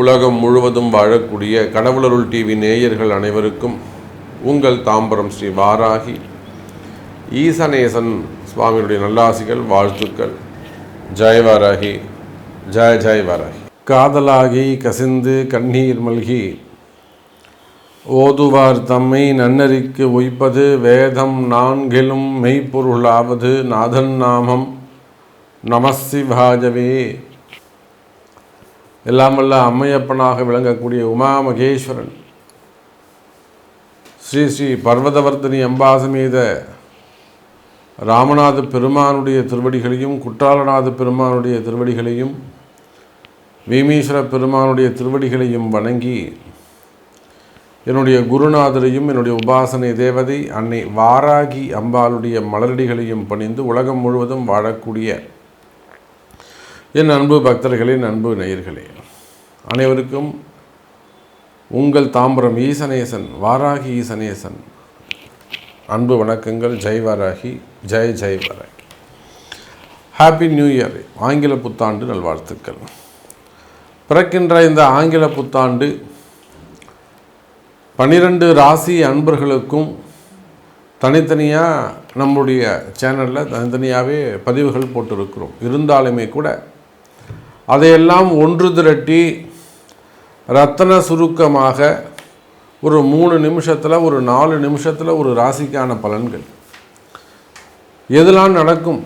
உலகம் முழுவதும் வாழக்கூடிய கடவுளருள் டிவி நேயர்கள் அனைவருக்கும் உங்கள் தாம்பரம் ஸ்ரீ வாராகி. ஈசநேசன் சுவாமியுடைய நல்லாசிகள் வாழ்த்துக்கள். ஜெய் வாராகி ஜெய ஜெய் வாராகி. காதலாகி கசிந்து கண்ணீர் மல்கி. ஓதுவார் தம்மை நன்னறிக்கு உய்ப்பது வேதம் நான்கிலும் மெய்ப்பொருளாவது நாதன் நாமம். நமசிவாஜவே எல்லாமல்ல அம்மையப்பனாக விளங்கக்கூடிய உமா மகேஸ்வரன் ஸ்ரீ ஸ்ரீ பர்வதவர்த்தினி அம்பாசமேத ராமநாத பெருமானுடைய திருவடிகளையும் குற்றாலநாத பெருமானுடைய திருவடிகளையும் வீமீஸ்வர பெருமானுடைய திருவடிகளையும் வணங்கி என்னுடைய குருநாதரையும் என்னுடைய உபாசனை தேவதை அன்னை வாராகி அம்பாளுடைய மலரடிகளையும் பணிந்து உலகம் முழுவதும் வாழக்கூடிய என் அன்பு பக்தர்களின் அன்பு நேயர்களே அனைவருக்கும் உங்கள் தாம்பரம் ஈசனேசன் வாராகி ஈசனேசன் அன்பு வணக்கங்கள். ஜெய் வாராகி ஜெய் ஜெய் வாராகி. ஹாப்பி நியூ இயர் ஆங்கில புத்தாண்டு நல்வாழ்த்துக்கள். பிறக்கின்ற இந்த ஆங்கில புத்தாண்டு பன்னிரண்டு ராசி அன்பர்களுக்கும் தனித்தனியாக நம்முடைய சேனலில் தனித்தனியாகவே பதிவுகள் போட்டிருக்கிறோம். இருந்தாலுமே கூட அதையெல்லாம் ஒன்று திரட்டி ரத்தன சுருக்கமாக ஒரு மூணு நிமிஷத்தில் ஒரு நாலு நிமிஷத்தில் ஒரு ராசிக்கான பலன்கள். எதெல்லாம் நடக்கும்?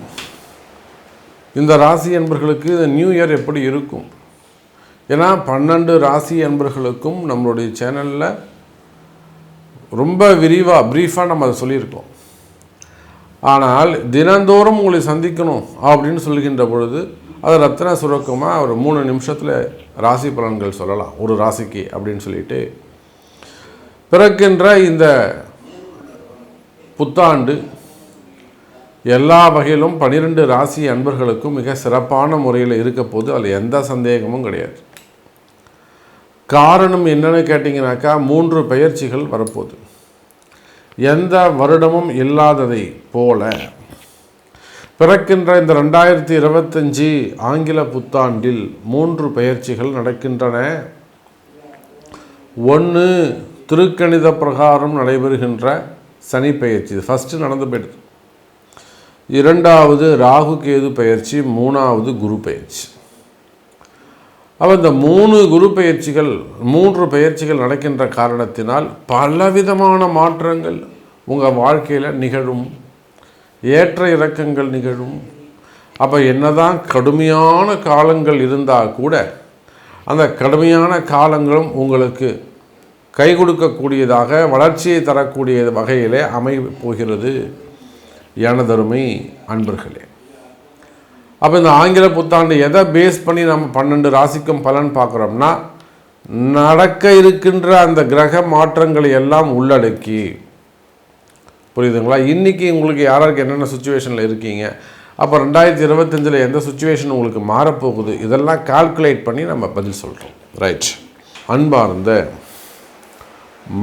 இந்த ராசி என்பர்களுக்கு இந்த நியூ இயர் எப்படி இருக்கும்? ஏன்னா பன்னெண்டு ராசி அன்பர்களுக்கும் நம்மளுடைய சேனலில் ரொம்ப விரிவாக ப்ரீஃபாக நம்ம அதை சொல்லியிருக்கோம். ஆனால் தினந்தோறும் உங்களை சந்திக்கணும் அப்படின்னு சொல்கின்ற பொழுது அது ரத்ன சுரக்கமாக ஒரு மூணு நிமிஷத்தில் ராசி பலன்கள் சொல்லலாம். ஒரு ராசிக்கு அப்படின்னு சொல்லிட்டு பிறக்கின்ற இந்த புத்தாண்டு எல்லா வகையிலும் பனிரெண்டு ராசி அன்பர்களுக்கும் மிக சிறப்பான முறையில் இருக்க போது அதில் எந்த சந்தேகமும் கிடையாது. காரணம் என்னன்னு கேட்டிங்கனாக்கா மூன்று பெயர்ச்சிகள் வரப்போகுது. எந்த வருடமும் இல்லாததை போல பிறக்கின்ற இந்த ரெண்டாயிரத்தி இருபத்தஞ்சி ஆங்கில புத்தாண்டில் மூன்று பயிற்சிகள் நடக்கின்றன. ஒன்று திருக்கணித பிரகாரம் நடைபெறுகின்ற சனி பயிற்சி. இது ஃபஸ்ட்டு நடந்து போயிடுது இரண்டாவது ராகு கேது பயிற்சி. மூணாவது குரு பயிற்சி. அப்போ இந்த மூணு குரு பயிற்சிகள் மூன்று பயிற்சிகள் நடக்கின்ற காரணத்தினால் பலவிதமான மாற்றங்கள் உங்கள் வாழ்க்கையில் நிகழும். ஏற்ற இறக்கங்கள் நிகழும். அப்போ என்னதான் கடுமையான காலங்கள் இருந்தால் கூட அந்த கடுமையான காலங்களும் உங்களுக்கு கை கொடுக்கக்கூடியதாக வளர்ச்சியை தரக்கூடிய வகையிலே அமை போகிறது. எனதருமை அன்பர்களே. அப்போ இந்த ஆங்கில புத்தாண்டு எதை பேஸ் பண்ணி நம்ம பன்னெண்டு ராசிக்கும் பலன் பார்க்குறோம்னா நடக்க இருக்கின்ற அந்த கிரக மாற்றங்களை எல்லாம் உள்ளடக்கி புரியுதுங்களா? இன்றைக்கி உங்களுக்கு யாராருக்கு என்னென்ன சுச்சுவேஷனில் இருக்கீங்க? அப்போ ரெண்டாயிரத்தி இருபத்தஞ்சில் எந்த சுச்சுவேஷன் உங்களுக்கு மாறப்போகுது? இதெல்லாம் கால்குலேட் பண்ணி நம்ம பதில் சொல்கிறோம் ரைட் அன்பார்ந்த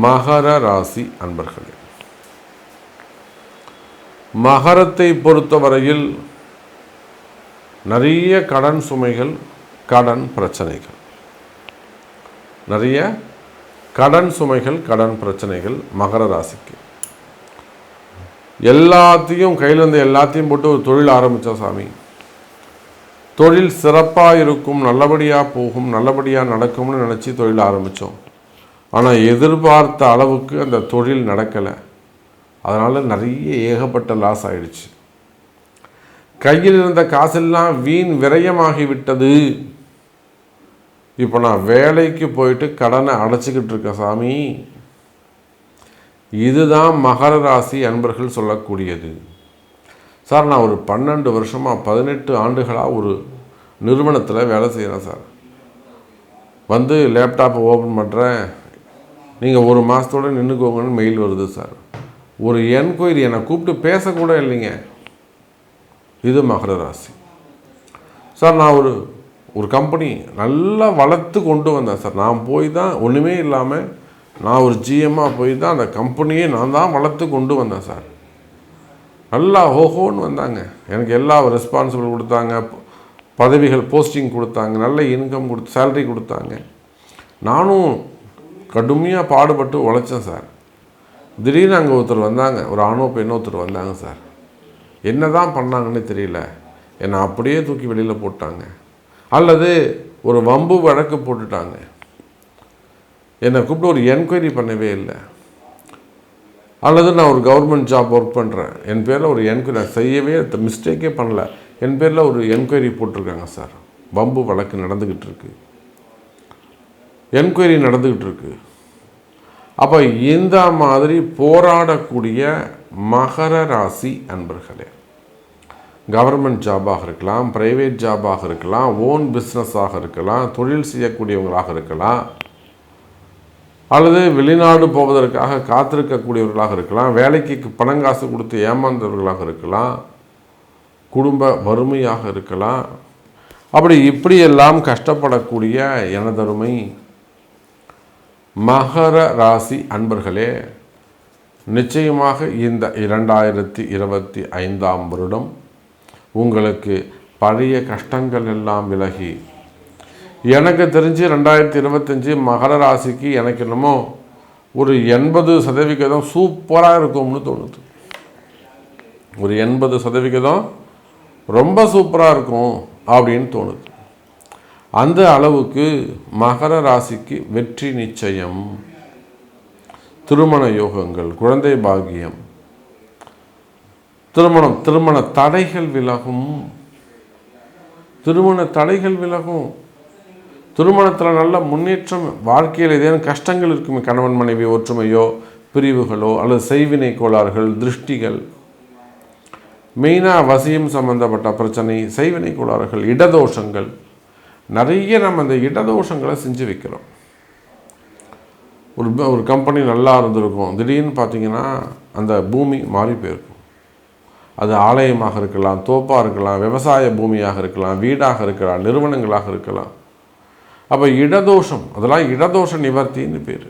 மகர ராசி அன்பர்களே. மகரத்தை பொறுத்தவரையில் நிறைய கடன் சுமைகள் கடன் பிரச்சனைகள். நிறைய கடன் சுமைகள் கடன் பிரச்சனைகள் மகர ராசிக்கு. எல்லாத்தையும் கையில் இருந்த எல்லாத்தையும் போட்டு ஒரு தொழில் ஆரம்பித்தோம் சாமி. தொழில் சிறப்பாக இருக்கும் நல்லபடியாக போகும் நல்லபடியாக நடக்கும்னு நினச்சி தொழில் ஆரம்பித்தோம் ஆனால் எதிர்பார்த்த அளவுக்கு அந்த தொழில் நடக்கலை. அதனால் நிறைய ஏகப்பட்ட லாஸ் ஆயிடுச்சு. கையில் இருந்த காசெல்லாம் வீண் விரயமாகி விட்டது இப்போ நான் வேலைக்கு போயிட்டு கடனை அடைச்சிக்கிட்டு இருக்கேன் சாமி. இதுதான் மகர ராசி அன்பர்கள் சொல்லக்கூடியது. சார் நான் ஒரு பன்னெண்டு வருஷமாக பதினெட்டு ஆண்டுகளாக ஒரு நிறுவனத்தில் வேலை செய்கிறேன் சார். வந்து லேப்டாப்பை ஓப்பன் பண்ணுறேன் நீங்கள் ஒரு மாதத்தோடு நின்றுக்கோங்கன்னு மெயில் வருது சார். ஒரு என்கொயரி என்னை கூப்பிட்டு பேசக்கூட இல்லைங்க. இது மகர ராசி. சார் நான் ஒரு ஒரு கம்பெனி நல்லா வளர்த்து கொண்டு வந்தேன் சார். நான் போய் தான் ஒன்றுமே இல்லாமல் நான் ஒரு ஜிஎம்மாக போய் தான் அந்த கம்பெனியை நான் தான் வளர்த்து கொண்டு வந்தேன் சார் நல்லா ஹோஹோன்னு வந்தாங்க. எனக்கு எல்லா ரெஸ்பான்சிபிள் கொடுத்தாங்க. பதவிகள் போஸ்டிங் கொடுத்தாங்க. நல்ல இன்கம் கொடுத்து சேலரி கொடுத்தாங்க. நானும் கடுமையாக பாடுபட்டு உழைச்சேன் சார் திடீர்னு அங்கே ஒருத்தர் வந்தாங்க. ஒரு ஆணோ பெண்ணோ ஒருத்தர் வந்தாங்க சார் என்ன தான் பண்ணாங்கன்னு தெரியல. என்னை அப்படியே தூக்கி வெளியில் போட்டாங்க. அல்லது ஒரு வம்பு வழக்கு போட்டுட்டாங்க. என்னை கூப்பிட்டு ஒரு என்கொயரி பண்ணவே இல்லை. அல்லது நான் ஒரு கவர்மெண்ட் ஜாப் ஒர்க் பண்ணுறேன் என் பேரில் ஒரு என்கொயரி நான் செய்யவே மிஸ்டேக்கே பண்ணல. என் பேரில் ஒரு என்கொயரி போட்டிருக்காங்க சார். வம்பு வழக்கு நடந்துக்கிட்டு இருக்கு. என்கொயரி நடந்துக்கிட்டு இருக்கு. அப்போ இந்த மாதிரி போராடக்கூடிய மகர ராசி அன்பர்களே கவர்மெண்ட் ஜாபாக இருக்கலாம் ப்ரைவேட் ஜாபாக இருக்கலாம் ஓன் பிஸ்னஸாக இருக்கலாம் தொழில் செய்யக்கூடியவங்களாக இருக்கலாம் அல்லது வெளிநாடு போவதற்காக காத்திருக்கக்கூடியவர்களாக இருக்கலாம் வேலைக்கு பணம் காசு கொடுத்து ஏமாந்தவர்களாக இருக்கலாம் குடும்ப வறுமையாக இருக்கலாம். அப்படி இப்படியெல்லாம் கஷ்டப்படக்கூடிய எனதருமை மகர ராசி அன்பர்களே நிச்சயமாக இந்த இரண்டாயிரத்தி இருபத்தி ஐந்தாம் வருடம் உங்களுக்கு பழைய கஷ்டங்கள் எல்லாம் விலகி எனக்கு தெரிஞ்சு ரெண்டாயிரத்தி இருபத்தஞ்சி மகர ராசிக்கு எனக்கு என்னமோ ஒரு எண்பது சதவிகிதம் சூப்பராக இருக்கும்னு தோணுது. ஒரு எண்பது சதவிகிதம் ரொம்ப சூப்பராக இருக்கும் அப்படின்னு தோணுது. அந்த அளவுக்கு மகர ராசிக்கு வெற்றி நிச்சயம். திருமண யோகங்கள் குழந்தை பாகியம் திருமணம் திருமண தடைகள் விலகும். திருமண தடைகள் விலகும். திருமணத்தில் நல்ல முன்னேற்றம் வாழ்க்கையில் ஏதேனும் கஷ்டங்கள் இருக்குமே கணவன் மனைவி ஒற்றுமையோ பிரிவுகளோ அல்லது செய்வினை கோளாறுகள் திருஷ்டிகள்? மெயினாக வசியம் சம்பந்தப்பட்ட பிரச்சனை செய்வினை கோளாறுகள் இடதோஷங்கள். நிறைய நம்ம அந்த இடதோஷங்களை செஞ்சு வைக்கிறோம். ஒரு ஒரு கம்பெனி நல்லா இருந்திருக்கும். திடீர்னு பார்த்தீங்கன்னா அந்த பூமி மாறி போயிருக்கும். அது ஆலயமாக இருக்கலாம் தோப்பாக இருக்கலாம் விவசாய பூமியாக இருக்கலாம் வீடாக இருக்கலாம் நிறுவனங்களாக இருக்கலாம். அப்போ இடதோஷம் அதெல்லாம் இடதோஷ நிவர்த்தின்னு பேர்.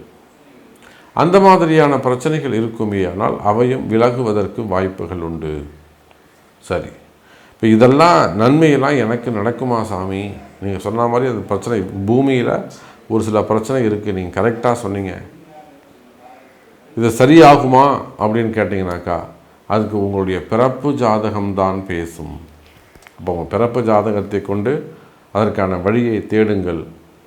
அந்த மாதிரியான பிரச்சனைகள் இருக்குமே ஆனால் அவையும் விலகுவதற்கு வாய்ப்புகள் உண்டு. சரி. இப்போ இதெல்லாம் நன்மையெல்லாம் எனக்கு நடக்குமா சாமி? நீங்கள் சொன்ன மாதிரி அது பிரச்சனை பூமியில் ஒரு சில பிரச்சனை இருக்குது நீங்கள் கரெக்டாக சொன்னீங்க. இது சரியாகுமா அப்படின்னு கேட்டிங்கனாக்கா அதுக்கு உங்களுடைய பிறப்பு ஜாதகம்தான் பேசும். அப்போ உங்கள் பிறப்பு ஜாதகத்தை கொண்டு அதற்கான வழியை தேடுங்கள்.